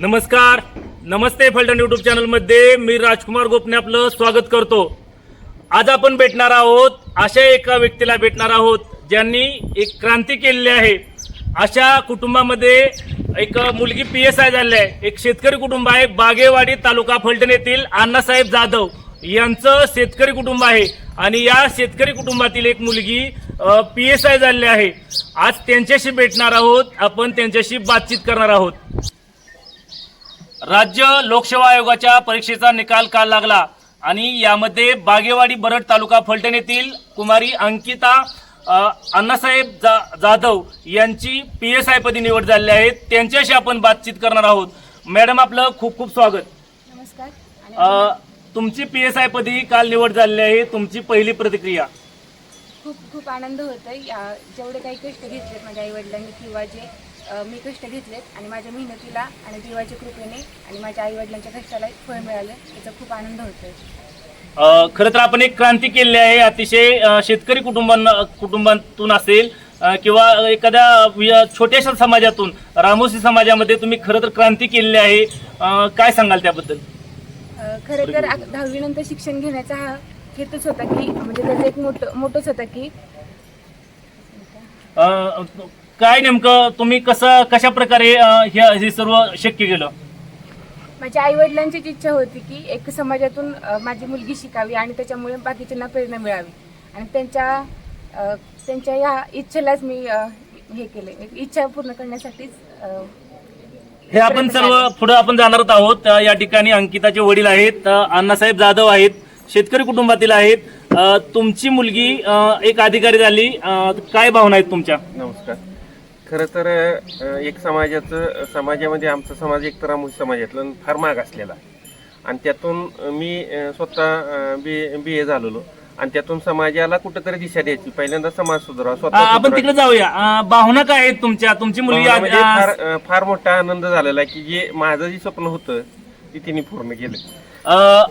नमस्कार. नमस्ते फलटण यूट्यूब चॅनलमध्ये मी राजकुमार गोपने आपलं स्वागत करतो. आज आपण भेटणार आहोत अशा एका व्यक्तीला भेटणार आहोत ज्यांनी एक क्रांती केलेली आहे. अशा कुटुंबामध्ये एक मुलगी पी एस आय झाली आहे. एक शेतकरी कुटुंब आहे. बागेवाडी तालुका फलटण येथील अण्णासाहेब जाधव यांचं शेतकरी कुटुंब आहे. आणि या शेतकरी कुटुंबातील एक मुलगी पी एस आय झालेली आहे. आज त्यांच्याशी भेटणार आहोत. आपण त्यांच्याशी बातचीत करणार आहोत. राज्य लोकसेवा आयोगाच्या परीक्षेचा निकाल काल लागला आणि यामध्ये बागेवाडी बरड तालुका फलटण येथील कुमारी अंकिता अण्णासाहेब जा जाधव यांची पी एस आय पदी निवड झालेली आहे. त्यांच्याशी आपण बातचीत करणार आहोत. मॅडम आपलं खूप खूप स्वागत. नमस्कार. तुमची पी एस आय पदी काल निवड झालेली आहे. तुमची पहिली प्रतिक्रिया? खूप खूप आनंद होत आहे जेवढे काही कष्ट घेतलेत माझ्या आईवडिलांनी किंवा जे मी कष्ट घेतलेत आणि माझ्या मेहनतीला आणि देवाच्या कृपेने आणि माझ्या आईवडिलांच्या कष्टाला फळ मिळालं. याचा खूप आनंद होतोय. खरं तर आपण एक क्रांती केली आहे. अतिशय शेतकरी कुटुंबांना कुटुंबातून असेल किंवा एखाद्या छोट्याशा समाजातून रामोसी समाजामध्ये तुम्ही खरं तर क्रांती केलेली आहे. काय सांगाल त्याबद्दल? खरं तर दहावीनंतर शिक्षण घेण्याचा हा हेतूच होता की म्हणजे त्याचं एक मोठं मोठंच होतं की काय नेमकं तुम्ही कसं कशा प्रकारे अ, हे हे सर्व शक्य केलं? माझ्या आईवडिलांचीच इच्छा होती की एक समाजातून अ, माझी मुलगी शिकावी आणि त्याच्यामुळे बाकीच्यांना प्रेरणा मिळावी. आणि त्यांच्या अ, त्यांच्या या इच्छेलाच मी अ, हे केले. एक इच्छा पूर्ण करण्यासाठीच अ, हे आपण सर्व पुढे आपण जाणार आहोत. अ, या ठिकाणी अंकिताचे वडील आहेत अ, अण्णासाहेब जाधव आहेत शेतकरी कुटुंबातील आहेत. अ, तुमची मुलगी अ, एक अधिकारी झाली. अ, काय भावना आहेत तुमच्या? नमस्कार. खरं तर एक समाजाचं समाजामध्ये आमचा समाज एक तर आमूल समाजातलं फार माग असलेला. आणि त्यातून मी स्वतः बी बी ए झालेलो. आणि त्यातून समाजाला कुठेतरी दिशा द्यायची. पहिल्यांदा समाज सुधारावा अ, स्वतः आपण. तिकडे जाऊया. भावना काय आहेत तुमच्या? तुमची मुलगी म्हणजे फार फार मोठा आनंद झालेला की जे माझं जे स्वप्न होतं ते तिने पूर्ण केलं.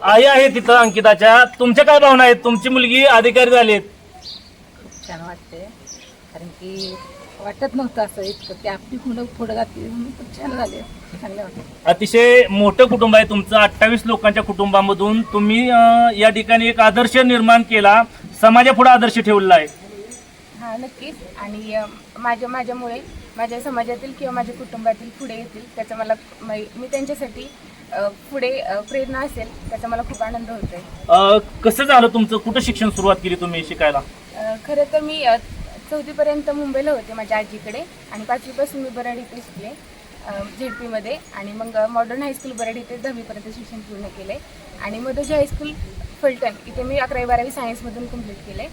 आई आहे तिथं अंकिताच्या. तुमच्या काय भावना आहेत? तुमची मुलगी अधिकारी झाली आहेत. छान वाटते कारण की वाटत नव्हतं असं इतकं. की आपली मुलं पुढं म्हणून खूप छान झाले. चांगले वाटते अतिशय मोठं कुटुंब आहे तुमचं. अठ्ठावीस लोकांच्या कुटुंबामधून तुम्ही अ, या ठिकाणी एक आदर्श निर्माण केला. समाजापुढे आदर्श ठेवलेला आहे. हा नक्कीच. आणि अ, माझ्या माझ्यामुळे माझ्या समाजातील किंवा माझ्या कुटुंबातील पुढे येतील त्याचा मला मै- मी त्यांच्यासाठी अ, पुढे अ, प्रेरणा असेल त्याचा मला खूप आनंद होतोय. अ, कसं झालं तुमचं? कुठं शिक्षण सुरुवात केली तुम्ही शिकायला? अ, खरं तर मी अ, चौथीपर्यंत मुंबईला होते माझ्या आजीकडे आणि पाचवीपासून मी बराड इथे शिकले झेडपीमध्ये. आणि मग मॉडर्न हायस्कूल बराड इथे दहावीपर्यंत शिक्षण पूर्ण केले. आणि मधोजी हायस्कूल फलटण इथे मी अकरावी बारावी सायन्समधून कंप्लीट केले.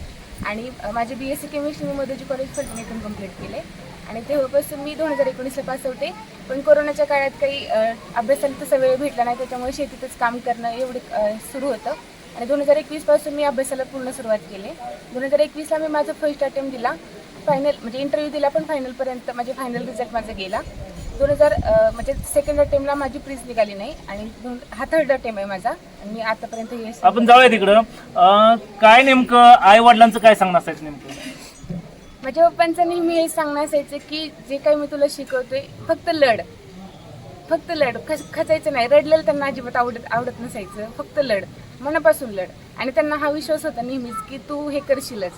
आणि माझे बी एस सी केमिस्ट्री मी मधोजी कॉलेज फलटण इथून कंप्लीट केले. आणि तेव्हापासून मी दोन हजार एकोणीसला पास होते. पण कोरोनाच्या काळात काही अभ्यासाला तसा वेळ भेटला नाही. त्याच्यामुळे शेतीतच काम करणं एवढं सुरू होतं. आणि दोन हजार एकवीसपासून मी अभ्यासाला पूर्ण सुरुवात केली. दोन हजार एकवीसला मी माझा फर्स्ट अटेम्प्ट दिला. फायनल म्हणजे इंटरव्ह्यू दिला पण फायनलपर्यंत माझे फायनल रिझल्ट माझा गेला. दोन हजार म्हणजे सेकंड अटेम्प्टला माझी प्रीज निघाली नाही आणि दोन हा थर्ड अटेम्प्ट आहे माझा. आणि मी आतापर्यंत हे आपण जाऊया तिकडं. काय नेमकं आई वडिलांचं काय सांगणं असायचं नेमकं? माझ्या पप्पांचं नेहमी हे सांगणं असायचं की जे काही मी तुला शिकवतोय फक्त लढ. फक्त लढ. खच खचायचं नाही. रडलेलं त्यांना अजिबात आवडत आवडत नसायचं. फक्त लढ. मनापासून लढ. आणि त्यांना हा विश्वास होता नेहमीच की तू हे करशीलच.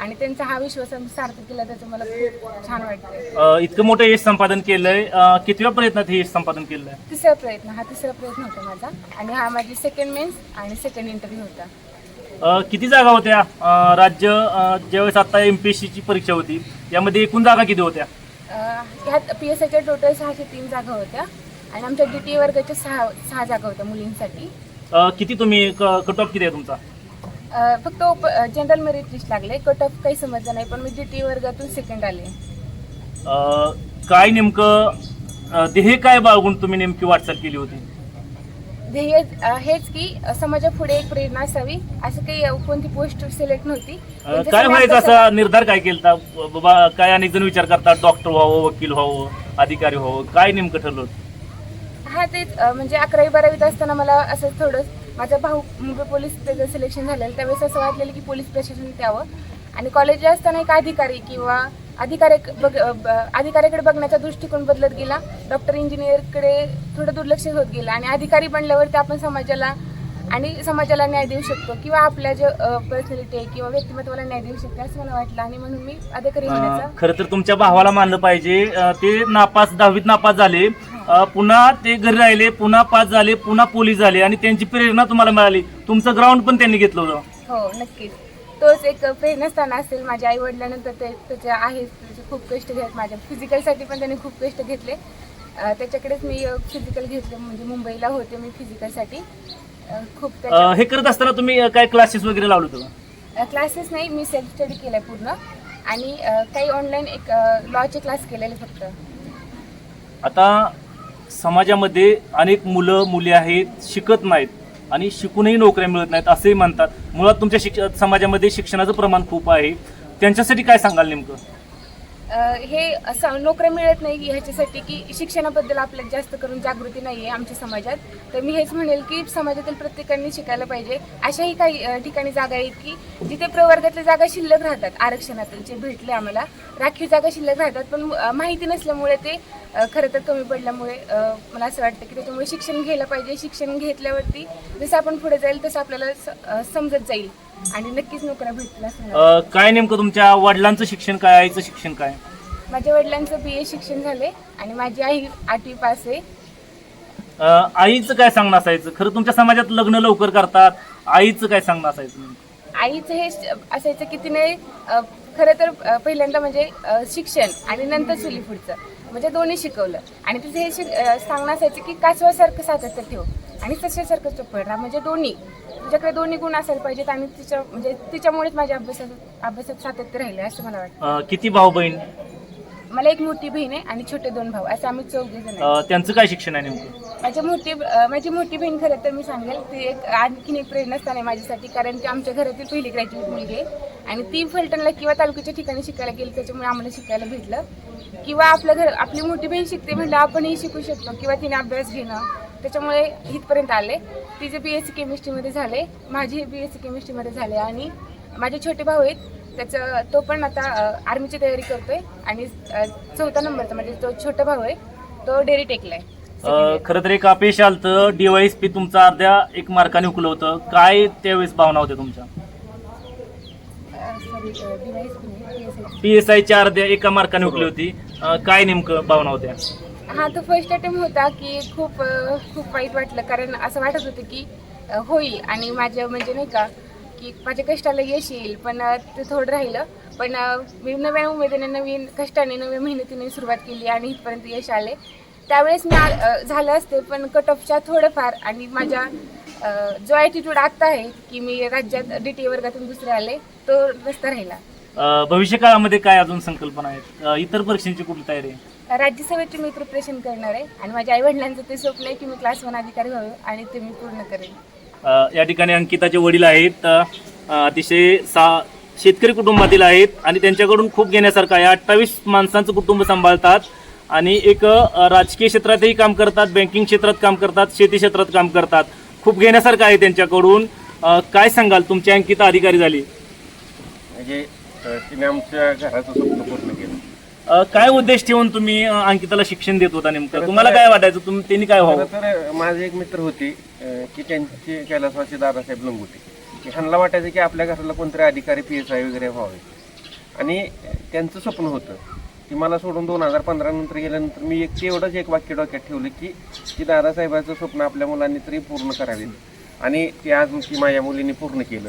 आणि त्यांचा हा विश्वास आम्ही सार्थ केला त्याचं मला खूप छान वाटतं अ, इतकं मोठं यश संपादन केलंय. अ, कितव्या प्रयत्नात हे यश संपादन केलंय? तिसरा प्रयत्न. हा तिसरा प्रयत्न होता माझा. आणि हा माझी सेकंड मेन्स आणि सेकंड इंटरव्ह्यू होता. अ, किती जागा होत्या? अ, राज्य अ, ज्यावेळेस आता एम पी सीची परीक्षा होती यामध्ये एकूण जागा किती होत्या? ह्यात पी एस आयच्या टोटल सहाशे तीन जागा होत्या आणि आमच्या डी टी वर्गाच्या सहा सहा जागा होत्या मुलींसाठी. अ, किती तुम्ही कट ऑफ किती आहे तुमचा? अं, फक्त जनरल मेरिट लिस्ट लागले. कट ऑफ काही समजलं नाही पण मी डी टी वर्गातून सेकंड आले. अ, काय नेमकं अ, ध्येय काय बाळगून तुम्ही नेमकी वाटचाल केली होती? ध्येय हेच की अं, समाजापुढे एक प्रेरणा असावी असं काही कोणती पोस्ट सिलेक्ट नव्हती. अ, जसं काय व्हायचं असा? निर्धार काय केला बाबा काय अनेक जण विचार करतात डॉक्टर व्हावं वकील व्हावं अधिकारी व्हावं काय नेमकं ठरलं होतं? हा तेच अं, म्हणजे अकरावी बारावीत असताना मला असं थोडं माझा भाऊ मुंबई पोलीस त्याचं सिलेक्शन झालेलं त्यावेळेस असं वाटलेलं की पोलीस प्रशासन द्यावं आणि कॉलेजला असताना एक अधिकारी किंवा अधिकाऱ्या बघ अधिकाऱ्याकडे बघण्याचा दृष्टिकोन बदलत गेला. डॉक्टर इंजिनियरकडे थोडं दुर्लक्ष होत गेलं आणि अधिकारी बनल्यावरती आपण समाजाला आणि समाजाला न्याय देऊ शकतो किंवा आपल्या जे पर्सनॅलिटी आहे किंवा व्यक्तिमत्वाला न्याय देऊ शकतो असं मला वाटलं आणि म्हणून मी अधिकारी खरं तर तुमच्या भावाला मानलं पाहिजे. ते नापास दहावीत नापास झाले. पुन्हा ते घरी राहिले पुन्हा पास झाले पुन्हा पोलीस झाले आणि त्यांची प्रेरणा तुम्हाला मिळाली. तुमचं ग्राउंड पण त्यांनी घेतलं होतं. हो नक्कीच. तोच एक प्रेरणास्थान असेल माझ्या आई वडिलांनंतर ते त्याच्या आहे. त्याचे खूप कष्ट घेत माझ्या. फिजिकलसाठी पण त्यांनी खूप कष्ट घेतले. त्याच्याकडेच मी फिजिकल घेतलं. म्हणजे मुंबईला होते मी फिजिकलसाठी खूप त्याच्या हे करत असताना तुम्ही काय क्लासेस वगैरे लावलं होतं क्लासेस नाही. मी सेल्फ स्टडी केलाय पूर्ण. आणि अं, काही ऑनलाईन एक लॉचे क्लास केलेले फक्त. आता समाजामध्ये अनेक मुलं मुली आहेत शिकत नाहीत. आणि शिकूनही नोकऱ्या मिळत नाहीत असंही म्हणतात. मुळात तुमच्या शिक्ष समाजामध्ये शिक्षणाचं प्रमाण खूप आहे. त्यांच्यासाठी काय सांगाल नेमकं? हे असं नोकऱ्या मिळत नाही ह्याच्यासाठी की शिक्षणाबद्दल आपल्यात जास्त करून जागृती नाही आहे आमच्या समाजात. तर मी हेच म्हणेल की समाजातील प्रत्येकाने शिकायला पाहिजे. अशाही काही ठिकाणी जागा आहेत की जिथे प्रवर्गातल्या जागा शिल्लक राहतात. आरक्षणातील जे भेटले आम्हाला राखीव जागा शिल्लक राहतात. पण माहिती नसल्यामुळे ते खरं तर कमी पडल्यामुळे मला असं वाटतं की त्याच्यामुळे शिक्षण घ्यायला पाहिजे. शिक्षण घेतल्यावरती जसं आपण पुढे जाईल तसं आपल्याला स- समजत जाईल. आणि नक्कीच नोकऱ्या भेटतील असं मला वाटतं. अं, काय नेमकं तुमच्या वडिलांचं शिक्षण काय आईचं शिक्षण काय माझ्या वडिलांचं बी ए शिक्षण झाले आणि माझी आई आठवी पास आहे अं, आईचं काय सांगणं असायचं खरं तुमच्या समाजात लग्न लवकर करतात आईचं काय सांगणं असायचं नेमकं? आईचं हे श- असायचं की तिने अ, खरं तर अ, पहिल्यांदा म्हणजे अ, शिक्षण आणि नंतर चुली पुढचं म्हणजे दोन्ही शिकवलं. आणि तिचं हे शिक सांगणं असायचं की कासवासारखं सातत्य ठेव आणि तशासारखं चप्पल राहा. म्हणजे दोन्ही तुझ्याकडे दोन्ही गुण असायला पाहिजेत आणि तिच्या म्हणजे तिच्यामुळेच माझ्या अभ्यासात अभ्यासात सातत्य राहिलं असं मला वाटतं. किती भाऊ बहीण? मला एक मोठी बहीण आहे आणि छोटे दोन भाऊ. असं आम्ही चौघे जण अं, त्यांचं काय शिक्षण आहे नेमकं? माझी मोठी अ, माझी मोठी बहीण खरं तर मी सांगेल ती एक आणखीन एक प्रेरणास्थान आहे माझ्यासाठी कारण ती आमच्या घरातील पहिली ग्रॅज्युएट मुलगी आहे. आणि ती फलटणला किंवा तालुक्याच्या ठिकाणी शिकायला गेली त्याच्यामुळे आम्हाला शिकायला भेटलं. किंवा आपलं घर आपली मोठी बहीण शिकते म्हणलं आपणही शिकू शकतो किंवा तिने अभ्यास घेणं. त्याच्यामुळे इथपर्यंत आले. तिचे बी एस सी केमिस्ट्रीमध्ये झाले. माझी बी एस सी केमिस्ट्रीमध्ये झाले. आणि माझे छोटे भाऊ आहेत. त्याचं तो पण आता आर्मीची तयारी करतोय. आणि चौथा नंबरचा म्हणजे तो छोटा भाऊ आहे. तो डेअरी टेकलाय अं, खरं तर एक अपयश आलतं. डीवायस पी तुमचा अर्ध्या एक मार्काने हुकलं होतं. काय त्यावेळेस भावना होत्या तुमच्या? पी एस एका मार्काने हुकली होती. काय नेमकं भावना होत्या? हा तो फर्स्ट अटेम्प्ट होता की खूप अ, खूप वाईट वाटलं. कारण असं वाटत होतं की अ, होईल. आणि माझ्या म्हणजे नाही का की माझ्या कष्टाला यश येईल. पण अ, ते थोडं राहिलं. पण अ, मी नव्या उमेदीने नवीन कष्टाने नव्या मेहनतीने सुरुवात केली आणि इथपर्यंत यश आले. त्यावेळेस मी आ- अ, झालं असते. पण कट ऑफच्या थोडंफार आणि माझ्या अ, जो ॲटिट्यूड आत्ता आहे की मी राज्यात डी टी वर्गातून दुसरे आले तो रस्ता राहिला. अं, भविष्य काळामध्ये काय अजून संकल्पना आहेत? अं, इतर परीक्षांची कुठली तयारी आहे? राज्यसभेची मी प्रिपरेशन करणार आहे आणि माझ्या आईवडिलांचं ते स्वप्न आहे की मी क्लास वन अधिकारी व्हावे आणि ते मी पूर्ण करेन. अ, या ठिकाणी अंकिताचे वडील आहेत. अ, अतिशय सा शेतकरी कुटुंबातील आहेत आणि त्यांच्याकडून खूप घेण्यासारखं आहे. अठ्ठावीस माणसांचं कुटुंब सांभाळतात आणि एक अ, राजकीय क्षेत्रातही काम करतात बँकिंग क्षेत्रात काम करतात शेती क्षेत्रात काम करतात. खूप घेण्यासारखं आहे त्यांच्याकडून. अ, काय सांगाल? तुमची अंकिता अधिकारी झाली. म्हणजे तिने आमच्या घराचं स्वप्न पूर्ण केलं. अ, काय उद्देश ठेवून तुम्ही अ, अंकिताला शिक्षण देत होता नेमकं? तुम्हाला काय वाटायचं? तुम्ही त्यांनी काय व्हावं? तर माझे एक मित्र होते अ, की त्यांचे कैलासवासी दादासाहेब लंगोटे. की ह्यांना वाटायचं की आपल्या घराला कोणतरी अधिकारी पी एस आय वगैरे व्हावे. आणि त्यांचं स्वप्न होतं की मला सोडून दोन हजार पंधरा नंतर गेल्यानंतर मी एक तेवढंच एक वाक्य डोक्यात ठेवलं की की दादासाहेबाचं स्वप्न आपल्या मुलांनी तरी पूर्ण करावेत आणि ते आज की माझ्या मुलींनी पूर्ण केलं.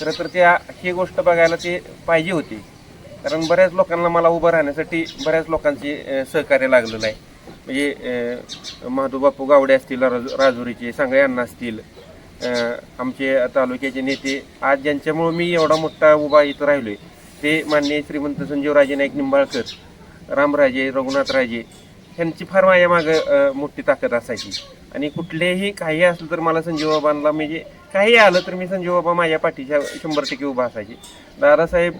खरं तर त्या ही गोष्ट बघायला ते पाहिजे होती. कारण बऱ्याच लोकांना मला उभं राहण्यासाठी बऱ्याच लोकांचे सहकार्य लागलेलं आहे. म्हणजे अ, महादूबापू गावडे असतील राज राजुरीचे सांगळे अण्णा असतील आमचे तालुक्याचे नेते आज ज्यांच्यामुळं मी एवढा मोठा उभा इथं राहिलो आहे ते माननीय श्रीमंत संजीवराजे नाईक निंबाळकर रामराजे रघुनाथराजे ह्यांची फार माझ्या मागं मोठी ताकद असायची. आणि कुठलेही काही असलं तर मला संजीव बाबांना म्हणजे काही आलं तर मी संजीव बाबा माझ्या पाठीच्या शंभर टक्के उभा असायचे. दादासाहेब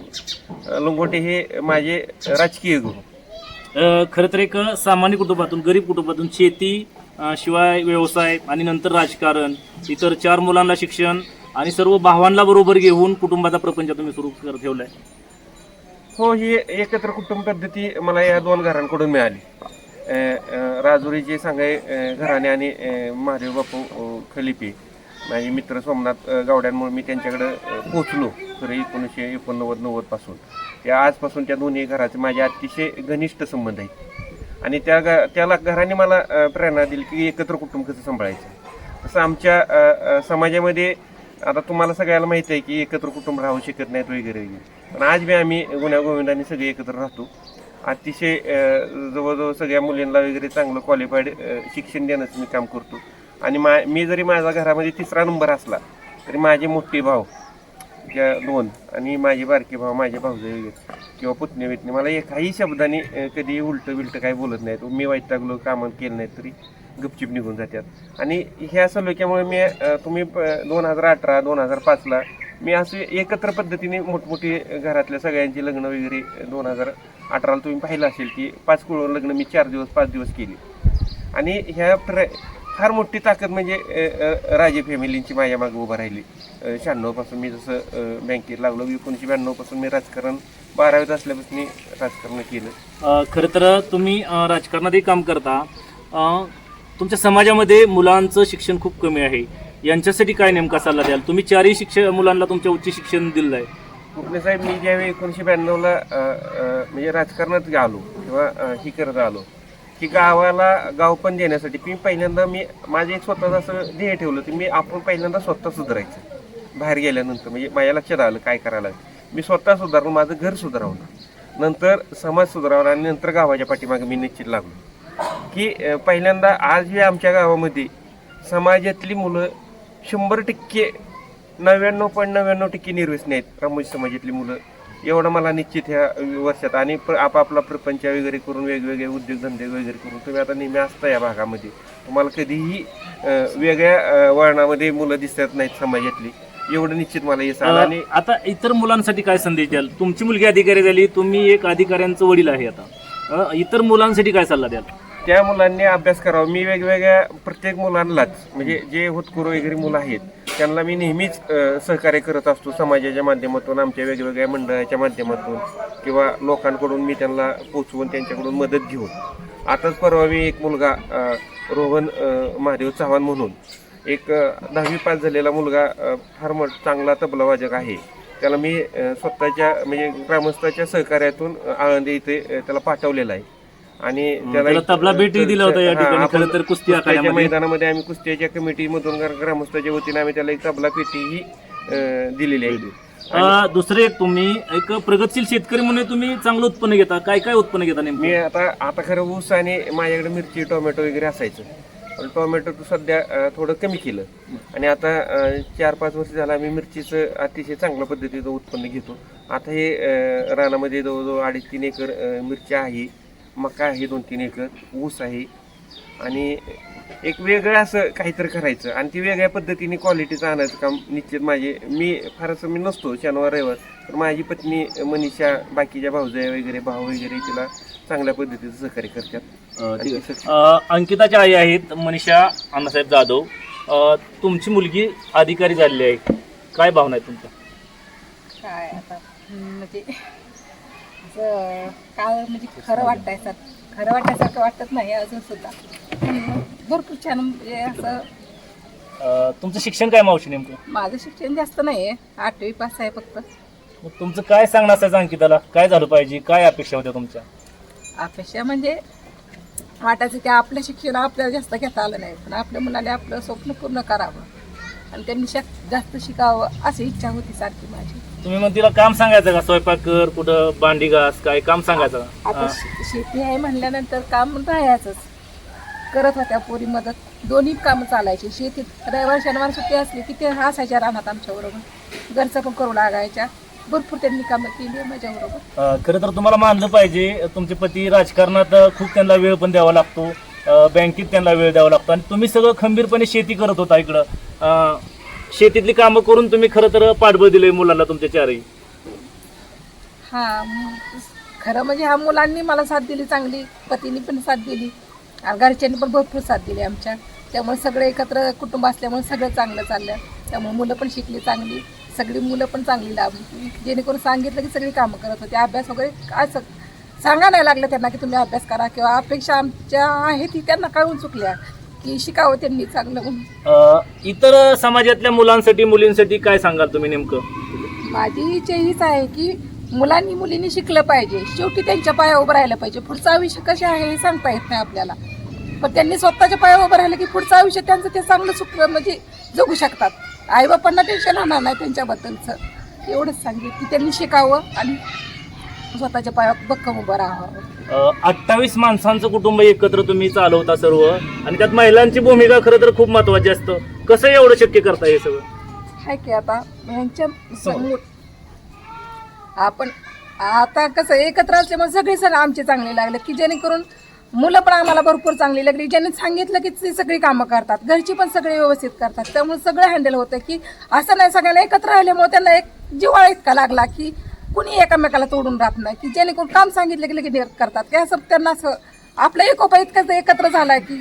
लंगोटे हे माझे राजकीय गुरु. खरं तर एक सामान्य कुटुंबातून गरीब कुटुंबातून शेती शिवाय व्यवसाय आणि नंतर राजकारण इतर चार मुलांना शिक्षण आणि सर्व भावांना बरोबर घेऊन कुटुंबाचा प्रपंच तुम्ही सुरू कर ठेवलाय. हो ही एकत्र कुटुंब पद्धती मला या दोन घरांकडून मिळाली. राजुरीचे सांगाय घराणे आणि महादेव बापू खलिपे. माझे मित्र सोमनाथ गावड्यांमुळे मी त्यांच्याकडे पोचलो तर एकोणीसशे एकोणनव्वद नव्वदपासून त्या आजपासून त्या दोन्ही घराचे माझे अतिशय घनिष्ठ संबंध आहेत. आणि त्या ग त्याला घराने मला प्रेरणा दिली की एकत्र कुटुंब कसं सांभाळायचं. तसं आमच्या समाजामध्ये आता तुम्हाला सगळ्याला माहिती आहे की एकत्र कुटुंब राहू शकत नाहीत वगैरे. वगैरे पण आज बी आम्ही गुण्यागोविंदाने सगळे एकत्र राहतो. अतिशय जवळजवळ सगळ्या मुलींना वगैरे चांगलं क्वालिफाईड शिक्षण देण्याचं मी काम करतो. आणि मा मी जरी माझ्या घरामध्ये तिसरा नंबर असला तरी माझे मोठे भाऊ ज्या दोन आणि माझे बारके भाऊ माझे भाऊजे वगैरे किंवा पुतणे वितणे मला एकाही शब्दाने कधी उलटं बिलटं काही बोलत नाहीत. मी वैतागलो कामं केलं नाही तरी गपचिप निघून जातात. आणि ह्या सलोख्यामुळे मी तुम्ही दोन हजार अठरा दोन हजार पाचला मी असे एकत्र पद्धतीने मोठमोठी घरातल्या सगळ्यांची लग्न वगैरे दोन हजार अठराला तुम्ही पाहिलं असेल की पाच कुळ लग्न मी चार दिवस पाच दिवस केली. आणि ह्या प्र फार मोठी ताकद म्हणजे राजे फॅमिलींची माझ्या मागे उभं राहिली. शहाण्णवपासून मी जसं बँकेत लागलो एकोणीसशे ब्याण्णवपासून मी राजकारण बारावीत असल्यापासून मी राजकारण केलं. खरं तर तुम्ही राजकारणातही काम करता. तुमच्या समाजामध्ये मुलांचं शिक्षण खूप कमी आहे. यांच्यासाठी काय नेमका सल्ला द्याल? तुम्ही चारही शिक्षण मुलांना तुमच्या उच्च शिक्षण दिलं आहे कुठले साहेब मी ज्यावेळी एकोणीसशे ब्याण्णवला म्हणजे राजकारणात आलो किंवा ही करत आलो की गावाला गाव पण देण्यासाठी. मी पहिल्यांदा मी माझं एक स्वतःच असं ध्येय ठेवलं की मी आपण पहिल्यांदा स्वतः सुधारायचं. बाहेर गेल्यानंतर म्हणजे माझ्या लक्षात आलं काय करायला मी स्वतः सुधारलो माझं घर सुधारवलं. नंतर समाज सुधारावला आणि नंतर गावाच्या पाठीमागे मी निश्चित लागलो. की पहिल्यांदा आज आमच्या गावामध्ये समाजातली मुलं शंभर टक्के नव्याण्णव पॉईंट नव्याण्णव टक्के निर्व्यसनी आहेत. रामोजी समाजातली मुलं. एवढं मला निश्चित ह्या वर्षात आणि प्र आपापला प्रपंच वगैरे करून वेगवेगळे उद्योगधंदे वगैरे करून तुम्ही आता नेहमी असता या भागामध्ये. तुम्हाला कधीही वेगळ्या वळणामध्ये मुलं दिसत नाहीत समाजातली. एवढं निश्चित मला हे आलं आणि आता इतर मुलांसाठी काय संदेश द्याल? तुमची मुलगी अधिकारी झाली तुम्ही एक अधिकाऱ्यांचं वडील आहे आता. इतर मुलांसाठी काय सल्ला द्याल? त्या मुलांनी अभ्यास करावा. मी वेगवेगळ्या प्रत्येक मुलांनाच म्हणजे जे होतकुरो वगैरे मुलं आहेत त्यांना मी नेहमीच सहकार्य करत असतो समाजाच्या माध्यमातून आमच्या वेगवेगळ्या मंडळाच्या माध्यमातून किंवा लोकांकडून मी त्यांना पोचवून त्यांच्याकडून मदत घेऊन. आताच परवा मी एक मुलगा रोहन महादेव चव्हाण म्हणून एक दहावी पास झालेला मुलगा फार मोठ चांगला तबला वाजक आहे. त्याला मी स्वतःच्या म्हणजे ग्रामस्थाच्या सहकार्यातून आळंदी इथे त्याला पाठवलेला आहे. आणि त्याला तबला भेटही दिला होता या ठिकाणी खरं तर कुस्ती आखाड्यामध्ये. मैदानामध्ये आम्ही कुस्त्याच्या कमिटीमधून ग्रा- ग्रामस्थाच्या वतीने आम्ही त्याला एक तबला पेटीही दिलेली आहे. दुसरं एक तुम्ही एक प्रगतशील शेतकरी म्हणून तुम्ही चांगलं उत्पन्न घेता. काय काय उत्पन्न घेता मी नेमकं आता आता खरं ऊस आणि माझ्याकडे मिरची टोमॅटो वगैरे असायचं. पण टोमॅटो सध्या थोडं कमी केलं. आणि आता चार पाच वर्ष झालं आम्ही मिरचीचं अतिशय चांगल्या पद्धतीचं उत्पन्न घेतो. आता हे रानामध्ये जवळजवळ अडीच तीन एकर मिरची आहे. मका आहे दोन तीन एकर ऊस आहे. आणि एक वेगळं असं काहीतरी करायचं. आणि ती वेगळ्या पद्धतीने क्वालिटीचं आणायचं काम निश्चित माझे मी फारसं मी नसतो शनिवार रविवार. तर माझी पत्नी मनीषा बाकीच्या भाऊजाई वगैरे भाऊ वगैरे तिला चांगल्या पद्धतीचं सहकार्य करतात. अंकिताच्या आई आहेत मनीषा अण्णासाहेब जाधव. अ, तुमची मुलगी अधिकारी झालेली आहे. काय भावना आहे तुमच्या? काय आता म्हणजे असं काय म्हणजे खरं वाटायचं. खरं वाटायसारखं वाटत नाही अजून सुद्धा. भरपूर छान म्हणजे असं अ, तुमचं शिक्षण काय मावशी नेमकं? माझं शिक्षण जास्त नाही आहे आठवी पास आहे फक्त. मग तुमचं काय सांगणं असायचं अंकिताला? काय झालं पाहिजे? काय अपेक्षा होत्या तुमच्या? अपेक्षा म्हणजे वाटायचं की आपलं शिक्षण आपल्याला जास्त घेता आलं नाही. पण आपल्या मुलाने आपलं स्वप्न पूर्ण करावं. आणि त्यांनी शक जास्त शिकावं अशी इच्छा होती सारखी माझी. तुम्ही मग तिला काम सांगायचं का? स्वयंपाक कर कुठं भांडी घास काय काम सांगायचं का? आता शे- शेती आहे म्हणल्यानंतर काम राहायचंच. करत होत्या पोरी मदत. दोन्ही कामं चालायची. शेतीत रविवार शनिवार सुट्टी असली की ते असायच्या रानात आमच्याबरोबर घरचं पण करू लागायच्या. भरपूर त्यांनी कामं केली माझ्याबरोबर अ, खरं तर तुम्हाला मानलं पाहिजे. तुमचे पती राजकारणात अ, खूप त्यांना वेळ पण द्यावा लागतो. बँकेत त्यांना वेळ द्यावा लागतो. आणि तुम्ही सगळं खंबीरपणे शेती करत होता इकडं. शेतीतली कामं करून तुम्ही खरं तर पाठबळ दिले मुलांना तुमच्या चारही. हा खरं म्हणजे ह्या मुलांनी मला साथ दिली चांगली पतीने पण साथ दिली. आणि घरच्यांनी पण भरपूर साथ दिली आमच्या. त्यामुळे सगळे एकत्र कुटुंब असल्यामुळे सगळं चांगलं चाललं. त्यामुळे मुलं पण शिकली चांगली. सगळी मुलं पण चांगली लाभली जेणेकरून सांगितलं की सगळी कामं करत होते. अभ्यास वगैरे असं सांगा नाही लागलं त्यांना की तुम्ही अभ्यास करा किंवा अपेक्षा आमच्या आहे ती त्यांना कळून चुकल्या की शिकावं त्यांनी चांगलं म्हणून. अ, इतर समाजातल्या मुलांसाठी मुलींसाठी काय सांगाल तुम्ही नेमकं? माझी इच्छा हीच आहे की मुलांनी मुलींनी शिकलं पाहिजे. शेवटी त्यांच्या पाया उभं राहिलं पाहिजे. पुढचं आयुष्य कसे आहे हे सांगता येत नाही आपल्याला. पण त्यांनी स्वतःच्या पाया उभं राहिलं की पुढचं आयुष्य त्यांचं ते चांगलं सुख म्हणजे जगू शकतात. आईबापांना टेन्शन राहणार नाही त्यांच्याबद्दलचं. एवढंच सांगेल की त्यांनी शिकावं आणि स्वतःच्या पायावर भक्कम उभं राहावं. अठ्ठावीस माणसांचं कुटुंब एकत्र तुम्ही चालवता सर्व आणि त्यात महिलांची भूमिका खरं तर खूप महत्वाची असतं. कसं एवढं शक्य करता हे सगळं? आहे की आता यांच्या समोर आपण आता कसं एकत्र असल्यामुळे सगळे सण आमचे चांगले लागले की जेणेकरून मुलं पण आम्हाला भरपूर चांगली लागली. ज्यांनी सांगितलं की ती सगळी कामं करतात घरची पण सगळे व्यवस्थित करतात. त्यामुळे सगळं हँडल होतं की असं नाही सगळ्यांना एकत्र राहिल्यामुळे त्यांना एक जिव्हाळा इतका लागला की कुणी एकामेकाला तोडून राहत नाही. की जेणेकरून काम सांगितलं की लगेच करतात. की असं त्यांना असं आपला एकोपा इतकं एकत्र झाला की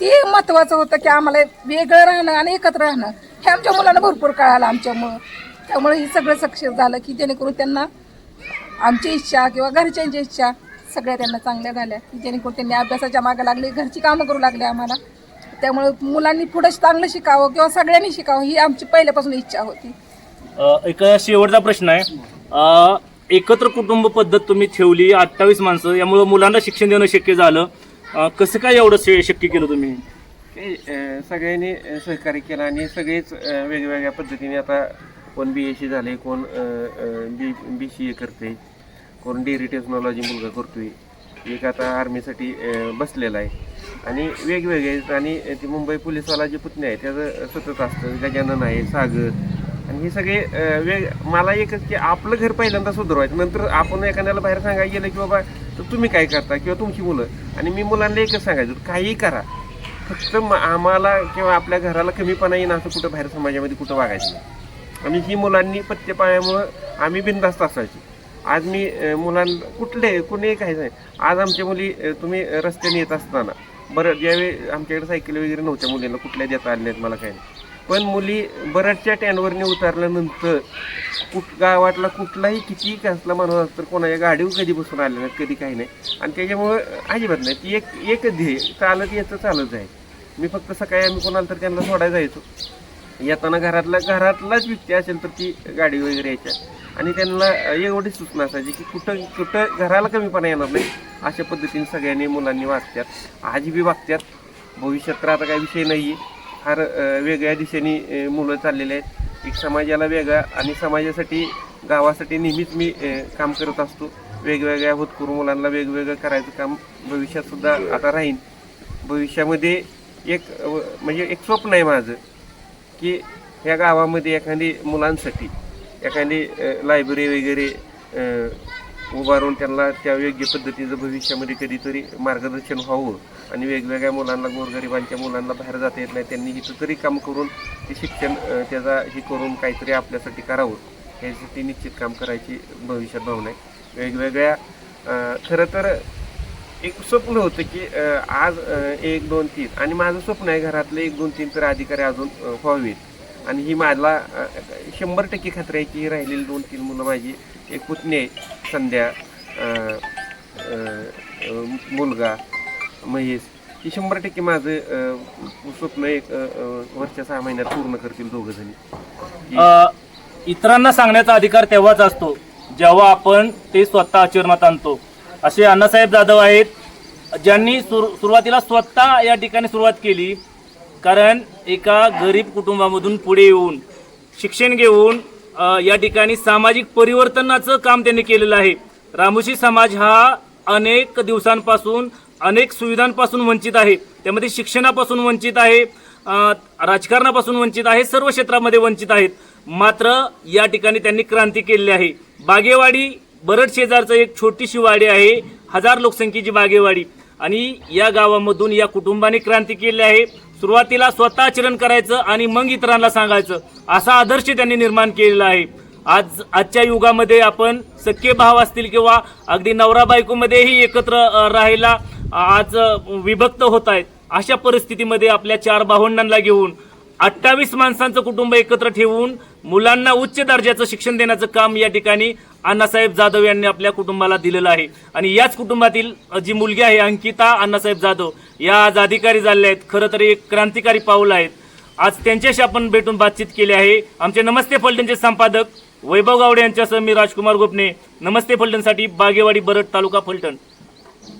ते महत्वाचं होतं की आम्हाला वेगळं राहणं आणि एकत्र राहणं. हे आमच्या मुलांना भरपूर कळालं आमच्यामुळं. त्यामुळे हे सगळं सक्सेस झालं की जेणेकरून त्यांना आमची इच्छा किंवा घरच्यांची इच्छा सगळ्या त्यांना चांगल्या झाल्या. की जेणेकरून त्यांनी अभ्यासाच्या मागं लागले घरची कामं करू लागले आम्हाला. त्यामुळे मुलांनी पुढं चांगलं शिकावं किंवा सगळ्यांनी शिकावं ही आमची पहिल्यापासून इच्छा होती. एक शेवटचा प्रश्न आहे. एकत्र कुटुंब पद्धत तुम्ही ठेवली अठ्ठावीस माणसं यामुळं मुलांना शिक्षण देणं शक्य झालं. कसं काय एवढं शे- शक्य केलं तुम्ही? काही अ, सगळ्यांनी अ, सहकार्य केलं आणि सगळेच अ, वेगवेगळ्या पद्धतीने आता कोण बी एस सी झाले कोण बी बी सी ए करते कोण डेअरी टेक्नॉलॉजी मुलगा करतोय. एक आता आर्मीसाठी अ, बसलेला आहे. आणि वेगवेगळे आणि ते मुंबई पोलीसवाला जे पुतणे आहे त्याचं सतत असतं. गजानन आहे सागर आणि हे सगळे वेग मला एकच की आपलं घर पहिल्यांदा सुधारवायचं. नंतर आपण एखाद्याला बाहेर सांगायला गेलं की बाबा तर तुम्ही काय करता? किंवा तुमची मुलं. आणि मी मुलांना एकच सांगायचं काहीही करा. फक्त आम्हाला किंवा आपल्या घराला कमीपणा येईन असं कुठं बाहेर समाजामध्ये कुठं वागायचं नाही. आणि ही मुलांनी पत्ते पायामुळं आम्ही बिनधास्त असायची. आज मी मुलांना कुठले कुणी काही नाही. आज आमच्या मुली तुम्ही रस्त्याने येत असताना बरं ज्यावेळी आमच्याकडे सायकल वगैरे नव्हत्या मुलींना कुठल्या देता आल्या आहेत मला काही नाही. पण मुली बऱ्याचशा टॅनवरने उतरल्यानंतर कुठ गावातला कुठलाही कितीही कसला माणूस असतो तर कोणाच्या गाडीवर कधी बसून आले नाहीत कधी काही नाही. आणि त्याच्यामुळं अजिबात नाही. ती एक एक ध्येय चालत याचं चालत जाय मी फक्त सकाळी आम्ही कोणाला तर त्यांना सोडायला जायचो. येताना घरातला घरातलाच व्यक्ती असेल तर ती गाडी वगैरे यायच्या. आणि त्यांना एवढी सूचना असायची की कुठं कुठं घराला कमीपणा येणार नाही. अशा पद्धतीने सगळ्यांनी मुलांनी वागतात आजी बी वागतात भविष्यात तर आता काही विषय नाही आहे फार वेगळ्या दिशेने मुलं चाललेले आहेत. एक समाजाला वेगळा आणि समाजासाठी गावासाठी नेहमीच मी काम करत असतो. वेगवेगळ्या होतकरू मुलांना वेगवेगळं करायचं काम भविष्यातसुद्धा आता राहीन. भविष्यामध्ये एक म्हणजे एक स्वप्न आहे माझं की ह्या गावामध्ये एखादी मुलांसाठी एखादी लायब्ररी वगैरे उभारून त्यांना त्या योग्य पद्धतीचं भविष्यामध्ये कधीतरी मार्गदर्शन व्हावं आणि वेगवेगळ्या मुलांना गोरगरिबांच्या मुलांना बाहेर जाता येत नाही. त्यांनी इथं तरी काम करून ते शिक्षण त्याचा हे करून काहीतरी आपल्यासाठी करावं. यासाठी निश्चित काम करायची भविष्यात भावना आहे. वेगवेगळ्या खरं तर एक स्वप्न होतं की आज एक दोन तीन आणि माझं स्वप्न आहे घरातले एक दोन तीन तर अधिकारी अजून व्हावेत. आणि ही मला शंभर टक्के खात्री आहे की ही राहिलेली दोन तीन मुलं माझी एक पुतणी आहे संध्या मुलगा महेश ही शंभर टक्के माझं स्वप्न एक वरच्या सहा महिन्यात पूर्ण करतील दोघं जणी. इतरांना सांगण्याचा अधिकार तेव्हाच असतो जेव्हा आपण ते स्वतः आचरणात आणतो. असे अण्णासाहेब जाधव आहेत ज्यांनी सुर सुरुवातीला स्वतः या ठिकाणी सुरुवात केली कारण एका गरीब कुटुंबामधून पुढे येऊन शिक्षण घेऊन या ठिकाणी सामाजिक परिवर्तनाचं काम त्यांनी केलेलं आहे. रामोशी समाज हा अनेक दिवसांपासून अनेक सुविधांपासून वंचित आहे. त्यामध्ये शिक्षणापासून वंचित आहे राजकारणापासून वंचित आहे सर्व क्षेत्रामध्ये वंचित आहेत. मात्र या ठिकाणी त्यांनी क्रांती केलेली आहे. बागेवाडी बरड शेजारचं एक छोटीशी वाडी आहे हजार लोकसंख्येची बागेवाडी. आणि या गावामधून या कुटुंबाने क्रांती केली आहे. सुरुवातीला स्वतः आचरण करायचं आणि मग इतरांना सांगायचं. असा आदर्श त्यांनी निर्माण केलेला आहे. आज आजच्या युगामध्ये आपण सख्खे भाव असतील किंवा अगदी नवरा बायकोमध्येही एकत्र राहायला आज विभक्त होत आहेत. अशा परिस्थितीमध्ये आपल्या चार भावंडांना घेऊन अठ्ठावीस माणसांचं कुटुंब एकत्र ठेवून मुलांना उच्च दर्जाचं शिक्षण देण्याचं काम या ठिकाणी अण्णासाहेब जाधव यांनी आपल्या कुटुंबाला दिलेलं आहे. आणि याच कुटुंबातील जी मुलगी आहे अंकिता अण्णासाहेब जाधव या आज अधिकारी झाल्या आहेत. खरं तर एक क्रांतिकारी पाऊल आहेत. आज त्यांच्याशी आपण भेटून बातचीत केली आहे. आमचे नमस्ते फलटणचे संपादक वैभव गावडे यांच्यासह मी राजकुमार गोपने. नमस्ते फलटणसाठी बागेवाडी बरड तालुका फलटण.